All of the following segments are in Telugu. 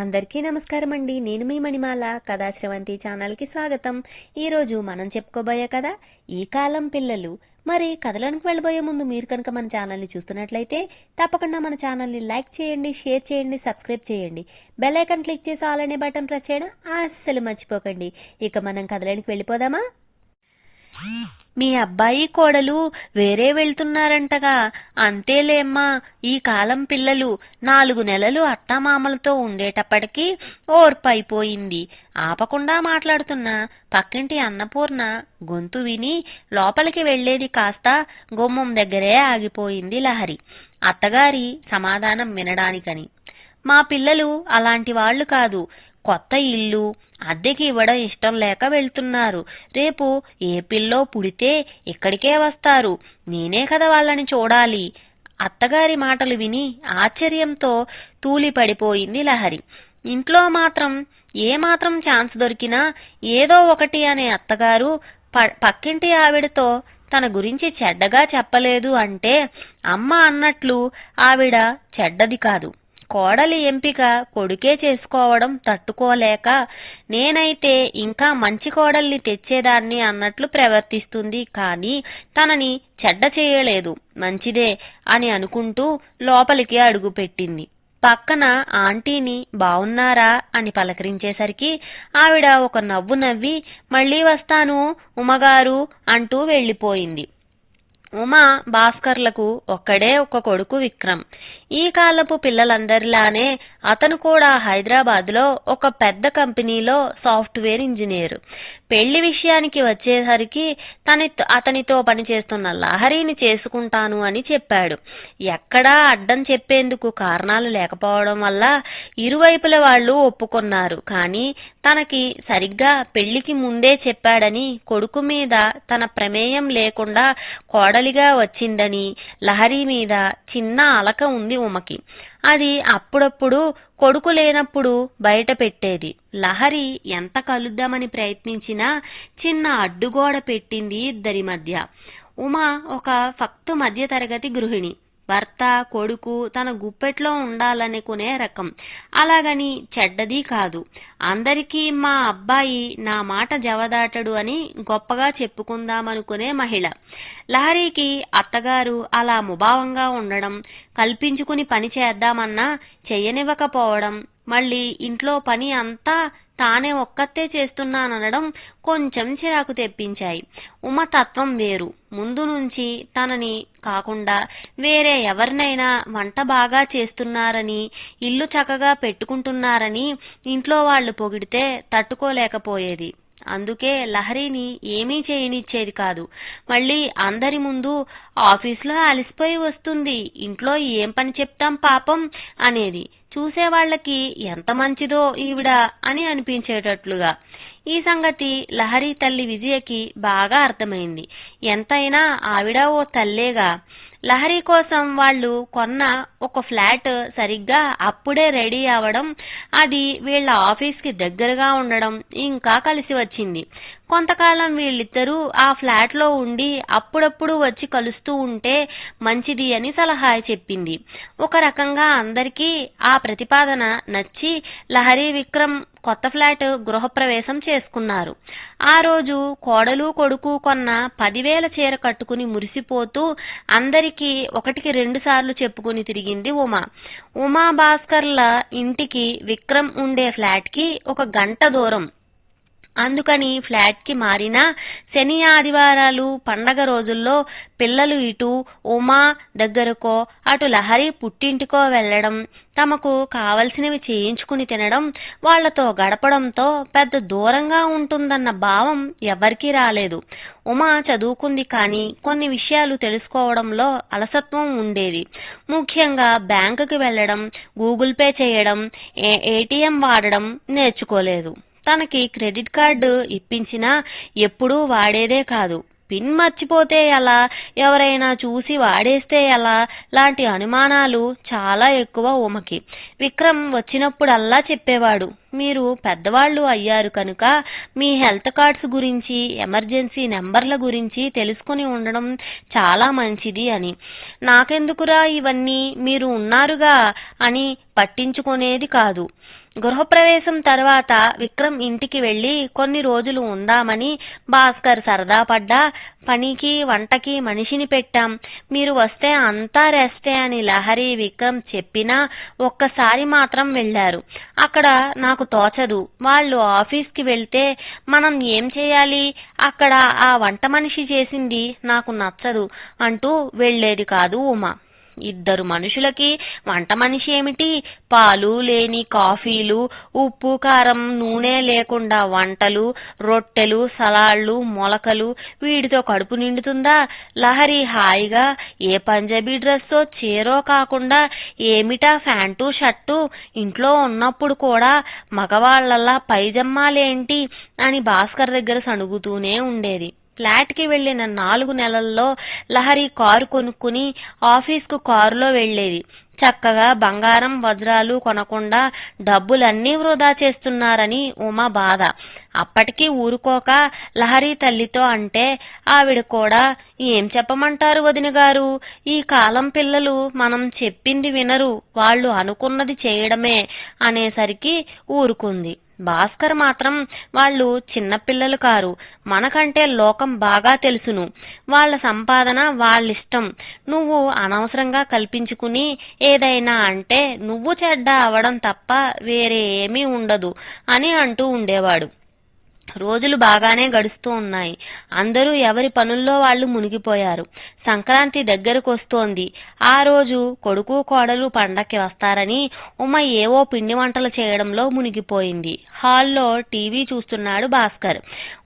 అందరికీ నమస్కారం అండి నేను మీ మణిమాల కథాశ్రవంతి ఛానల్కి స్వాగతం. ఈరోజు మనం చెప్పుకోబోయే కథ ఈ కాలం పిల్లలు. మరి కథలోనికి వెళ్ళబోయే ముందు మీరు కనుక మన ఛానల్ని చూస్తున్నట్లయితే తప్పకుండా మన ఛానల్ని లైక్ చేయండి షేర్ చేయండి సబ్స్క్రైబ్ చేయండి. బెల్ ఐకాన్ క్లిక్ చేసి ఆల్ అనే బటన్ ప్రెస్ చేయడం అస్సలు మర్చిపోకండి. ఇక మనం కథలోనికి వెళ్ళిపోదామా? మీ అబ్బాయి కోడలు వేరే వెళ్తున్నారంటగా. అంతేలేమ్మా ఈ కాలం పిల్లలు నాలుగు నెలలు అత్తామామలతో ఉండేటప్పటికీ ఓర్పైపోయింది. ఆపకుండా మాట్లాడుతున్న. పక్కింటి అన్నపూర్ణ గొంతు విని లోపలికి వెళ్ళేది కాస్త గుమ్మం దగ్గరే ఆగిపోయింది లహరి. అత్తగారి సమాధానం వినడానికని. మా పిల్లలు అలాంటి వాళ్ళు కాదు. కొత్త ఇల్లు. అద్దెకి ఇవ్వడం ఇష్టం లేక వెళ్తున్నారు. రేపు ఏపిల్లో పుడితే ఇక్కడికే వస్తారు. నేనే కదా వాళ్ళని చూడాలి. అత్తగారి మాటలు విని ఆశ్చర్యంతో తూలిపడిపోయింది లహరి. ఇంట్లో మాత్రం ఏ మాత్రం ఛాన్స్ దొరికినా ఏదో ఒకటి అనే అత్తగారు పక్కింటి ఆవిడతో తన గురించి చెడ్డగా చెప్పలేదు అంటే అమ్మ అన్నట్లు ఆవిడ చెడ్డది కాదు. కోడలి ఎంపిక కొడుకే చేసుకోవడం తట్టుకోలేక నేనైతే ఇంకా మంచి కోడల్ని తెచ్చేదాన్ని అన్నట్లు ప్రవర్తిస్తుంది కానీ తనని చెడ్డ చేయలేదు. మంచిదే అని అనుకుంటూ లోపలికి అడుగుపెట్టింది. పక్కన ఆంటీని బావున్నారా అని పలకరించేసరికి ఆవిడ ఒక నవ్వు నవ్వి మళ్ళీ వస్తాను ఉమగారు అంటూ వెళ్ళిపోయింది. ఉమా భాస్కర్లకు ఒక్కడే ఒక కొడుకు విక్రమ్. ఈ కాలపు పిల్లలందరిలానే అతను కూడా హైదరాబాద్లో ఒక పెద్ద కంపెనీలో సాఫ్ట్వేర్ ఇంజనీర్. పెళ్ళి విషయానికి వచ్చేసరికి తన అతనితో పనిచేస్తున్న లహరిని చేసుకుంటాను అని చెప్పాడు. ఎక్కడా అడ్డం చెప్పేందుకు కారణాలు లేకపోవడం వల్ల ఇరువైపుల వాళ్ళు ఒప్పుకున్నారు. కానీ తనకి సరిగ్గా పెళ్ళికి ముందే చెప్పాడని కొడుకు మీద తన ప్రమేయం లేకుండా కోడలిగా వచ్చిందని లహరి మీద చిన్న అలక ఉంది ఉమకి. అది అప్పుడప్పుడు కొడుకు లేనప్పుడు బయట పెట్టేది. లహరి ఎంత కలుద్దామని ప్రయత్నించినా చిన్న అడ్డుగోడ పెట్టింది ఇద్దరి మధ్య. ఉమా ఒక ఫక్తు మధ్య తరగతి గృహిణి. భర్త కొడుకు తన గుప్పెట్లో ఉండాలనుకునే రకం. అలాగని చెడ్డది కాదు. అందరికీ మా అబ్బాయి నా మాట జవదాటడు అని గొప్పగా చెప్పుకుందామనుకునే మహిళ. లహరికి అత్తగారు అలా ముభావంగా ఉండడం కల్పించుకుని పని చేద్దామన్నా చెయ్యనివ్వకపోవడం మళ్ళీ ఇంట్లో పని అంతా తానే ఒక్కతే చేస్తున్నాననడం కొంచెం చిరాకు తెప్పించాయి. ఉమ తత్వం వేరు. ముందు నుంచి తనని కాకుండా వేరే ఎవరినైనా వంట బాగా చేస్తున్నారని ఇల్లు చక్కగా పెట్టుకుంటున్నారని ఇంట్లో వాళ్ళు పొగిడితే తట్టుకోలేకపోయేది. అందుకే లహరిని ఏమీ చేయనిచ్చేది కాదు. మళ్ళీ అందరి ముందు ఆఫీస్లో అలసిపోయి వస్తుంది. ఇంట్లో ఏం పని చెప్తాం పాపం అనేది. చూసేవాళ్ళకి ఎంత మంచిదో ఈవిడ అని అనిపించేటట్లుగా. ఈ సంగతి లహరి తల్లి విజయకి బాగా అర్థమైంది. ఎంతైనా ఆవిడ ఓ తల్లేగా. లహరి కోసం వాళ్ళు కొన్న ఒక ఫ్లాట్ సరిగ్గా అప్పుడే రెడీ అవడం అది వీళ్ళ ఆఫీస్కి దగ్గరగా ఉండడం ఇంకా కలిసి వచ్చింది. కొంతకాలం వీళ్ళిద్దరూ ఆ ఫ్లాట్లో ఉండి అప్పుడప్పుడు వచ్చి కలుస్తూ ఉంటే మంచిది అని సలహా చెప్పింది. ఒక రకంగా అందరికీ ఆ ప్రతిపాదన నచ్చి లహరి విక్రమ్ కొత్త ఫ్లాట్ గృహప్రవేశం చేసుకున్నారు. ఆ రోజు కోడలు కొడుకు కొన్న పదివేల చీర కట్టుకుని మురిసిపోతూ అందరికీ ఒకటికి రెండు సార్లు చెప్పుకుని తిరిగింది ఉమా. ఉమా భాస్కర్ల ఇంటికి విక్రమ్ ఉండే ఫ్లాట్కి ఒక గంట దూరం. అందుకని ఫ్లాట్కి మారినా శని ఆదివారాలు పండగ రోజుల్లో పిల్లలు ఇటు ఉమా దగ్గరకో అటు లహరి పుట్టింటికో వెళ్ళడం తమకు కావలసినవి చేయించుకుని తినడం వాళ్ళతో గడపడంతో పెద్ద దూరంగా ఉంటుందన్న భావం ఎవరికీ రాలేదు. ఉమా చదువుకుంది కానీ కొన్ని విషయాలు తెలుసుకోవడంలో అలసత్వం ఉండేది. ముఖ్యంగా బ్యాంకుకి వెళ్ళడం గూగుల్ పే చేయడం ఏటీఎం వాడడం నేర్చుకోలేదు. తనకి క్రెడిట్ కార్డు ఇప్పించినా ఎప్పుడూ వాడేదే కాదు. పిన్ మర్చిపోతే ఎలా? ఎవరైనా చూసి వాడేస్తే ఎలా? లాంటి అనుమానాలు చాలా ఎక్కువ ఉమకి. విక్రమ్ వచ్చినప్పుడల్లా చెప్పేవాడు మీరు పెద్దవాళ్ళు అయ్యారు కనుక మీ హెల్త్ కార్డ్స్ గురించి ఎమర్జెన్సీ నెంబర్ల గురించి తెలుసుకుని ఉండడం చాలా మంచిది అని. నాకెందుకురా ఇవన్నీ? మీరు ఉన్నారుగా అని పట్టించుకునేది కాదు. గృహప్రవేశం తర్వాత విక్రమ్ ఇంటికి వెళ్ళి కొన్ని రోజులు ఉందామని భాస్కర్ సరదా పడ్డా. పనికి వంటకి మనిషిని పెట్టాం. మీరు వస్తే అంతా రెస్టే అని లహరి విక్రమ్ చెప్పినా ఒక్కసారి మాత్రం వెళ్ళారు అక్కడ నాకు తోచదు. వాళ్ళు ఆఫీస్కి వెళ్తే మనం ఏం చేయాలి? అక్కడ ఆ వంట మనిషి చేసింది నాకు నచ్చదు అంటూ వెళ్ళేది కాదు ఉమా. ఇద్దరు మనుషులకి వంట మనిషి ఏమిటి? పాలు లేని కాఫీలు ఉప్పు కారం నూనె లేకుండా వంటలు రొట్టెలు సలాడ్లు మొలకలు వీటితో కడుపు నిండుతుందా? లహరి హాయిగా ఏ పంజాబీ డ్రెస్సో చీరో కాకుండా ఏమిటా ఫ్యాంటు షర్టు? ఇంట్లో ఉన్నప్పుడు కూడా మగవాళ్ళలా పైజమ్మాలేంటి? అని భాస్కర్ దగ్గర సణుగుతూనే ఉండేది. ఫ్లాట్కి వెళ్ళిన నాలుగు నెలల్లో లహరి కారు కొనుక్కుని ఆఫీస్కు కారులో వెళ్ళేది చక్కగా బంగారం వజ్రాలు కొనకుండా డబ్బులన్నీ వృధా చేస్తున్నారని ఉమ బాధ. అప్పటికీ ఊరుకోక లహరి తల్లితో అంటే ఆవిడ కూడా ఏం చెప్పమంటారు వదిన గారు? ఈ కాలం పిల్లలు మనం చెప్పింది వినరు వాళ్ళు అనుకున్నది చేయడమే అనేసరికి ఊరుకుంది. భాస్కర్ మాత్రం వాళ్ళు చిన్నపిల్లలు కారు. మనకంటే లోకం బాగా తెలుసును. వాళ్ళ సంపాదన వాళ్ళిష్టం. నువ్వు అనవసరంగా కల్పించుకుని ఏదైనా అంటే నువ్వు చెడ్డ అవడం తప్ప వేరే ఏమీ ఉండదు అని అంటూ ఉండేవాడు. రోజులు బాగానే గడుస్తూ ఉన్నాయి. అందరూ ఎవరి పనుల్లో వాళ్ళు మునిగిపోయారు. సంక్రాంతి దగ్గరకు వస్తోంది. ఆ రోజు కొడుకు కోడలు పండక్కి వస్తారని ఉమ ఏవో పిండి వంటలు చేయడంలో మునిగిపోయింది. హాల్లో టీవీ చూస్తున్నాడు భాస్కర్.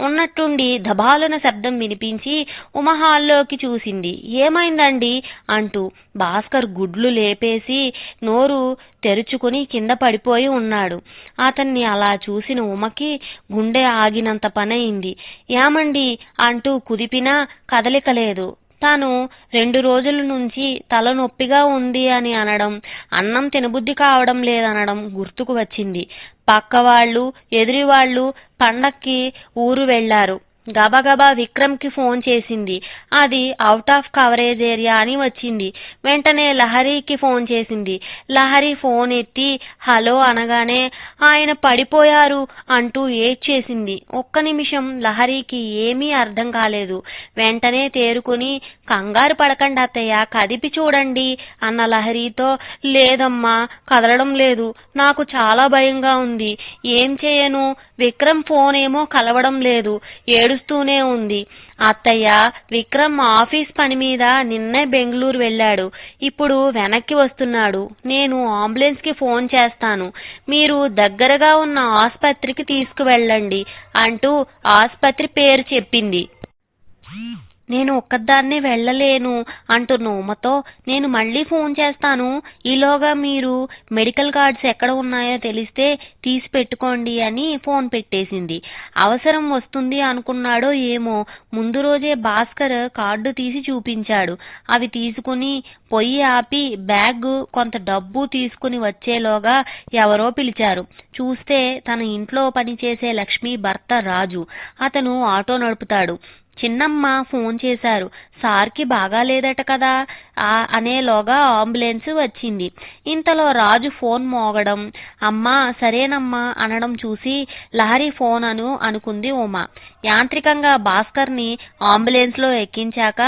ఉన్నట్టుండి దబాలున శబ్దం వినిపించి ఉమ హాల్లోకి చూసింది. ఏమైందండి? అంటూ భాస్కర్ గుడ్లు లేపేసి నోరు తెరుచుకుని కింద పడిపోయి ఉన్నాడు. అతన్ని అలా చూసిన ఉమకి గుండె ఆగినంత పనయింది ఏమండి? అంటూ కుదిపినా కదలిక లేదు తాను రెండు రోజుల నుంచి తలనొప్పిగా ఉంది అని అనడం అన్నం తినబుద్ధి కావడం లేదనడం గుర్తుకు వచ్చింది. పక్కవాళ్ళు ఎదురివాళ్ళు పండక్కి ఊరు వెళ్ళారు. గబగబా విక్రమ్కి ఫోన్ చేసింది. అది అవుట్ ఆఫ్ కవరేజ్ ఏరియా అని వచ్చింది. వెంటనే లహరికి ఫోన్ చేసింది. లహరి ఫోన్ ఎత్తి హలో అనగానే ఆయన పడిపోయారు అంటూ ఏడ్చేసింది ఒక్క నిమిషం లహరికి ఏమీ అర్థం కాలేదు. వెంటనే తేరుకుని కంగారు పడకండి అత్తయ్య కదిపి చూడండి అన్న లహరితో లేదమ్మా కదలడం లేదు. నాకు చాలా భయంగా ఉంది. ఏం చేయను? విక్రమ్ ఫోన్ ఏమో కలవడం లేదు. ఏడుస్తూనే ఉంది. అత్తయ్య విక్రమ్ ఆఫీస్ పని మీద నిన్నే బెంగళూరు వెళ్ళాడు. ఇప్పుడు వెనక్కి వస్తున్నాడు. నేను అంబులెన్స్కి ఫోన్ చేస్తాను. మీరు దగ్గరగా ఉన్న ఆసుపత్రికి తీసుకువెళ్ళండి అంటూ ఆసుపత్రి పేరు చెప్పింది. నేను ఒక్కదాన్నే వెళ్ళలేను అంటున్న ఉమతో నేను మళ్ళీ ఫోన్ చేస్తాను. ఈలోగా మీరు మెడికల్ కార్డ్స్ ఎక్కడ ఉన్నాయో తెలిస్తే తీసి పెట్టుకోండి అని ఫోన్ పెట్టేసింది. అవసరం వస్తుంది అనుకున్నాడో ఏమో. ముందు రోజే భాస్కర్ కార్డు తీసి చూపించాడు. అవి తీసుకుని పొయ్యి ఆపి బ్యాగ్ కొంత డబ్బు తీసుకుని వచ్చేలోగా ఎవరో పిలిచారు. చూస్తే తన ఇంట్లో పనిచేసే లక్ష్మి భర్త రాజు. అతను ఆటో నడుపుతాడు. చిన్నమ్మ ఫోన్ చేశారు. సార్కి బాగాలేదట కదా? అనేలోగా అంబులెన్స్ వచ్చింది. ఇంతలో రాజు ఫోన్ మోగడం. అమ్మా సరేనమ్మా అనడం చూసి లహరి ఫోన్ అను అనుకుంది ఉమ. యాంత్రికంగా భాస్కర్ని అంబులెన్స్లో ఎక్కించాక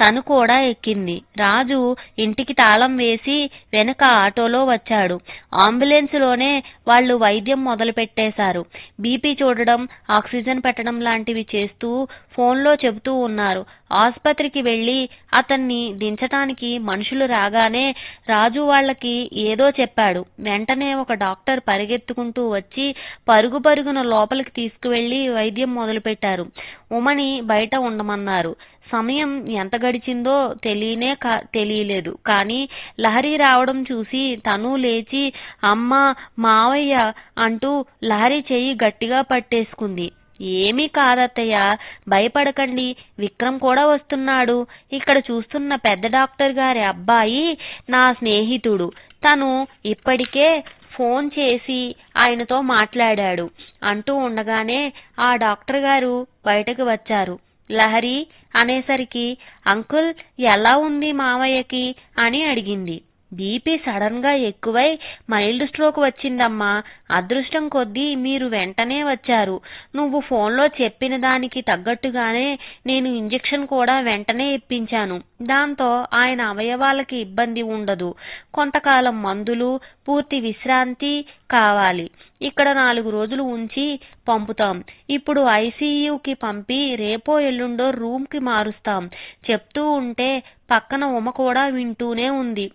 తను కూడా ఎక్కింది. రాజు ఇంటికి తాళం వేసి వెనుక ఆటోలో వచ్చాడు. అంబులెన్స్లోనే వాళ్ళు వైద్యం మొదలుపెట్టేశారు. బీపీ చూడడం ఆక్సిజన్ పెట్టడం లాంటివి చేస్తూ ఫోన్లో చెబుతూ ఉన్నారు. ఆసుపత్రికి వెళ్ళి అతన్ని దించటానికి మనుషులు రాగానే రాజు వాళ్ళకి ఏదో చెప్పాడు. వెంటనే ఒక డాక్టర్ పరిగెత్తుకుంటూ వచ్చి పరుగు పరుగున లోపలికి తీసుకువెళ్ళి వైద్యం మొదలుపెట్టారు. ఉమని బయట ఉండమన్నారు. సమయం ఎంత గడిచిందో తెలియనే కా- తెలియలేదు. కానీ లహరి రావడం చూసి తను లేచి అమ్మ మావయ్య అంటూ లహరి చెయ్యి గట్టిగా పట్టేసుకుంది. ఏమీ కాదత్తయ్య భయపడకండి విక్రమ్ కూడా వస్తున్నాడు. ఇక్కడ చూస్తున్న పెద్ద డాక్టర్ గారి అబ్బాయి నా స్నేహితుడు. తను ఇప్పటికే ఫోన్ చేసి ఆయనతో మాట్లాడాడు అంటూ ఉండగానే ఆ డాక్టర్ గారు బయటకు వచ్చారు. లహరి అనేసరికి అంకుల్ ఎలా ఉంది మావయ్యకి? అని అడిగింది. బీపీ సడన్గా ఎక్కువై మైల్డ్ స్ట్రోక్ వచ్చిందమ్మా. అదృష్టం కొద్దీ మీరు వెంటనే వచ్చారు. నువ్వు ఫోన్లో చెప్పిన దానికి తగ్గట్టుగానే నేను ఇంజెక్షన్ కూడా వెంటనే ఇప్పించాను. దాంతో ఆయన అవయవాలకి ఇబ్బంది ఉండదు. కొంతకాలం మందులు పూర్తి విశ్రాంతి కావాలి. ఇక్కడ నాలుగు రోజులు ఉంచి పంపుతాం. ఇప్పుడు ఐసీయూకి పంపి రేపో ఎల్లుండో రూమ్కి మారుస్తాం. చెప్తూ ఉంటే పక్కన ఉమ కూడా వింటూనే ఉంది.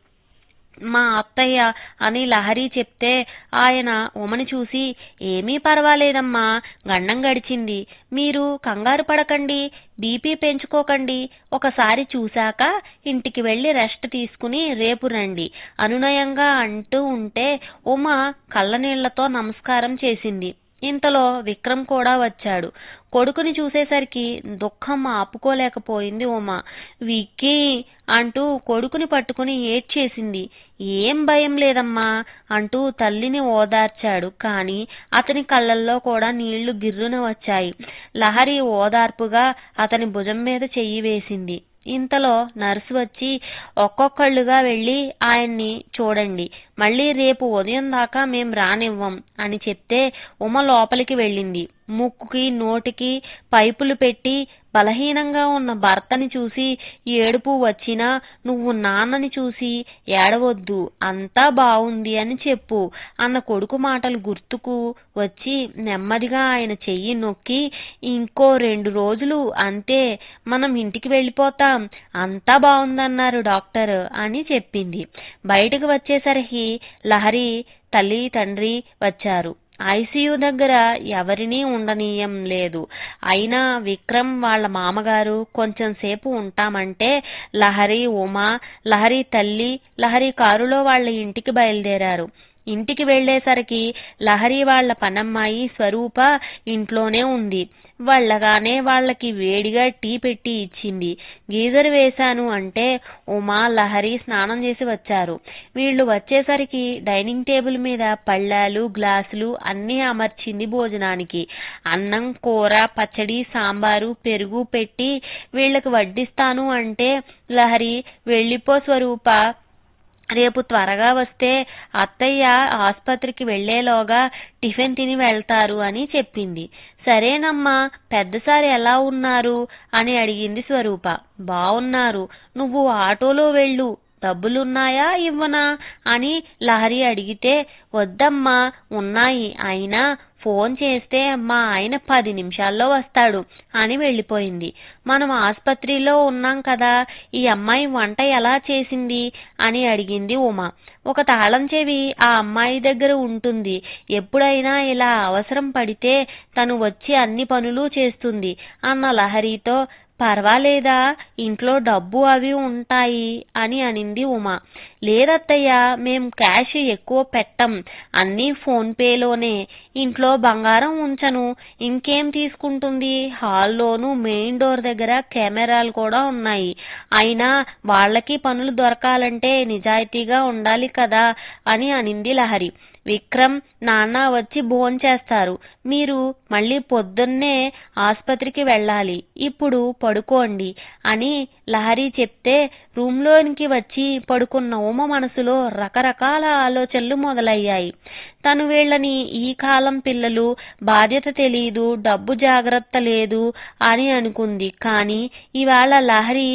మా అత్తయ్య అని లహరి చెప్తే ఆయన ఉమని చూసి ఏమీ పర్వాలేదమ్మా గండం గడిచింది. మీరు కంగారు పడకండి బీపీ పెంచుకోకండి. ఒకసారి చూశాక ఇంటికి వెళ్ళి రెస్ట్ తీసుకుని రేపు రండి. అనునయంగా అంటూ ఉంటే ఉమ కళ్ళనీళ్ళతో నమస్కారం చేసింది. ఇంతలో విక్రమ్ కూడా వచ్చాడు. కొడుకుని చూసేసరికి దుఃఖం ఆపుకోలేకపోయింది ఉమ. విక్కీ అంటూ కొడుకుని పట్టుకుని ఏడ్చేసింది. ఏం భయం లేదమ్మా అంటూ తల్లిని ఓదార్చాడు. కాని అతని కళ్ళల్లో కూడా నీళ్ళు గిర్రున వచ్చాయి. లహరి ఓదార్పుగా అతని భుజం మీద చెయ్యి వేసింది. ఇంతలో నర్సు వచ్చి ఒక్కొక్కళ్ళుగా వెళ్ళి ఆయన్ని చూడండి. మళ్ళీ రేపు ఉదయం దాకా మేం రానివ్వం అని చెప్తే ఉమ లోపలికి వెళ్ళింది. ముక్కుకి నోటికి పైపులు పెట్టి బలహీనంగా ఉన్న భర్తని చూసి ఏడుపు వచ్చినా నువ్వు నాన్నని చూసి ఏడవద్దు అంతా బావుంది అని చెప్పు అన్న కొడుకు మాటలు గుర్తుకు వచ్చి నెమ్మదిగా ఆయన చెయ్యి నొక్కి ఇంకో రెండు రోజులు అంతే మనం ఇంటికి వెళ్ళిపోతాం అంతా బాగుందన్నారు డాక్టర్ అని చెప్పింది. బయటకు వచ్చేసరికి లహరి తల్లి తండ్రి వచ్చారు. ఐసీయూ దగ్గర ఎవరినీ ఉండనీయం లేదు. అయినా విక్రమ్ వాళ్ళ మామగారు కొంచెం సేపు ఉంటామంటే లహరి ఉమా లహరి తల్లి లహరి కారులో వాళ్ళ ఇంటికి బయలుదేరారు. ఇంటికి వెళ్ళేసరికి లహరి వాళ్ళ పనమ్మాయి స్వరూప ఇంట్లోనే ఉంది. వెళ్ళగానే వాళ్ళకి వేడిగా టీ పెట్టి ఇచ్చింది. గీజర్ వేశాను అంటే ఉమా లహరి స్నానం చేసి వచ్చారు. వీళ్ళు వచ్చేసరికి డైనింగ్ టేబుల్ మీద పళ్ళాలు గ్లాసులు అన్నీ అమర్చింది భోజనానికి. అన్నం కూర పచ్చడి సాంబారు పెరుగు పెట్టి వీళ్ళకి వడ్డిస్తాను అంటే లహరి వెళ్ళిపో స్వరూప రేపు త్వరగా వస్తే అత్తయ్య ఆస్పత్రికి వెళ్ళేలోగా టిఫిన్ తిని వెళ్తారు అని చెప్పింది. సరేనమ్మా పెద్దసారి ఎలా ఉన్నారు? అని అడిగింది స్వరూప. బావున్నారు. నువ్వు ఆటోలో వెళ్ళు. డబ్బులున్నాయా ఇవ్వనా? అని లహరి అడిగితే వద్దమ్మా ఉన్నాయి. అయినా ఫోన్ చేస్తే మా ఆయన పది నిమిషాల్లో వస్తాడు అని వెళ్ళిపోయింది. మనం ఆసుపత్రిలో ఉన్నాం కదా ఈ అమ్మాయి వంట ఎలా చేసింది అని అడిగింది ఉమ. ఒక తాళం చెవి ఆ అమ్మాయి దగ్గర ఉంటుంది. ఎప్పుడైనా ఇలా అవసరం పడితే తను వచ్చి అన్ని పనులు చేస్తుంది అన్న లహరితో పర్వాలేదా? ఇంట్లో డబ్బు అవి ఉంటాయి అని అనింది ఉమా. లేదత్తయ్య మేం క్యాష్ ఎక్కువ పెట్టం. అన్నీ ఫోన్పేలోనే ఇంట్లో బంగారం ఉంచను. ఇంకేం తీసుకుంటుంది? హాల్లోనూ మెయిన్ డోర్ దగ్గర కెమెరాలు కూడా ఉన్నాయి. అయినా వాళ్ళకి పనులు దొరకాలంటే నిజాయితీగా ఉండాలి కదా అని అనింది లహరి. విక్రమ్ నాన్న వచ్చి భోంచేస్తారు మీరు మళ్ళీ పొద్దున్నే ఆస్పత్రికి వెళ్ళాలి. ఇప్పుడు పడుకోండి అని లహరి చెప్తే రూమ్లోనికి వచ్చి పడుకున్న ఉమ మనసులో రకరకాల ఆలోచనలు మొదలయ్యాయి. తను వీళ్ళని ఈ కాలం పిల్లలు బాధ్యత తెలియదు డబ్బు జాగ్రత్త లేదు అని అనుకుంది. కానీ ఇవాళ లహరి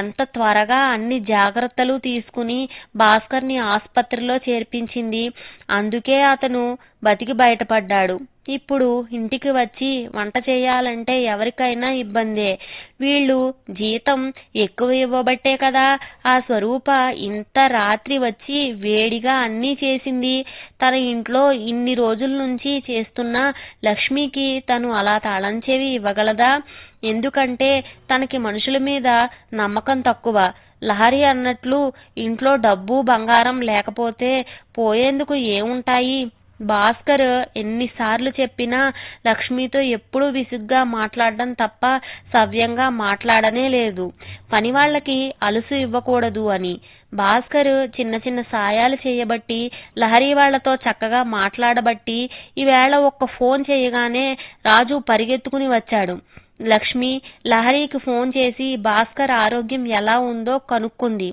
ఎంత త్వరగా అన్ని జాగ్రత్తలు తీసుకుని భాస్కర్ని ఆసుపత్రిలో చేర్పించింది. అందుకే అతను బతికి బయటపడ్డాడు. ఇప్పుడు ఇంటికి వచ్చి వంట చేయాలంటే ఎవరికైనా ఇబ్బందే. వీళ్ళు జీతం ఎక్కువ ఇవ్వబట్టే కదా ఆ స్వరూప ఇంత రాత్రి వచ్చి వేడిగా అన్నీ చేసింది. తన ఇంట్లో ఇన్ని రోజుల నుంచి చేస్తున్న లక్ష్మికి తను అలా తాళం చెవి ఇవ్వగలదా? ఎందుకంటే తనకి మనుషుల మీద నమ్మకం తక్కువ. లహరి అన్నట్లు ఇంట్లో డబ్బు బంగారం లేకపోతే పోయేందుకు ఏముంటాయి? భాస్కర్ ఎన్నిసార్లు చెప్పినా లక్ష్మితో ఎప్పుడూ విసుగ్గా మాట్లాడడం తప్ప సవ్యంగా మాట్లాడనే లేదు. పనివాళ్ళకి అలుసు ఇవ్వకూడదు అని. భాస్కర్ చిన్న చిన్న సాయాలు చేయబట్టి లహరి వాళ్ళతో చక్కగా మాట్లాడబట్టి ఈవేళ ఒక్క ఫోన్ చేయగానే రాజు పరిగెత్తుకుని వచ్చాడు. లక్ష్మి లహరికి ఫోన్ చేసి భాస్కర్ ఆరోగ్యం ఎలా ఉందో కనుక్కుంది.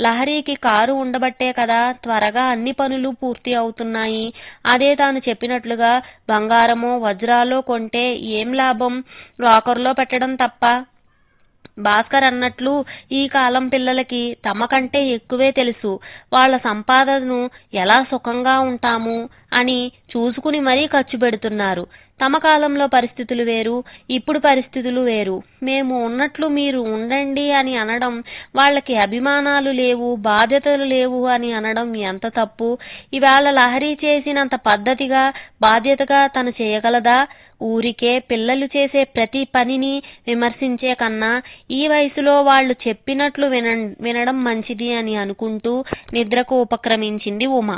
లహరికి కారు ఉండబట్టే కదా త్వరగా అన్ని పనులు పూర్తి అవుతున్నాయి. అదే తాను చెప్పినట్లుగా బంగారమో వజ్రాలో కొంటే ఏం లాభం? లాకర్లో పెట్టడం తప్ప. భాస్కర్ అన్నట్లు ఈ కాలం పిల్లలకి తమ కంటే ఎక్కువే తెలుసు. వాళ్ళ సంపాదనను ఎలా సుఖంగా ఉంటాము అని చూసుకుని మరీ ఖర్చు పెడుతున్నారు. తమ కాలంలో పరిస్థితులు వేరు ఇప్పుడు పరిస్థితులు వేరు. మేము ఉన్నట్లు మీరు ఉండండి అని అనడం వాళ్ళకి అభిమానాలు లేవు బాధ్యతలు లేవు అని అనడం ఎంత తప్పు? ఇవాళ లహరి చేసినంత పద్ధతిగా బాధ్యతగా తను చేయగలదా? ఊరికే పిల్లలు చేసే ప్రతి పనిని విమర్శించే కన్నా ఈ వయసులో వాళ్ళు చెప్పినట్లు విన వినడం మంచిది అని అనుకుంటూ నిద్రకు ఉపక్రమించింది ఉమ.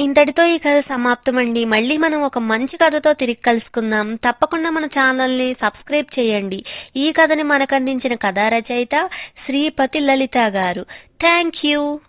ఇంతటితో ఈ కథ సమాప్తమండి. మళ్ళీ మనం ఒక మంచి కథతో తిరిగి కలుసుకుందాం. తప్పకుండా మన ఛానల్ని సబ్స్క్రైబ్ చేయండి. ఈ కథని మనకు అందించిన కథా రచయిత శ్రీపతి లలిత గారు. Thank you.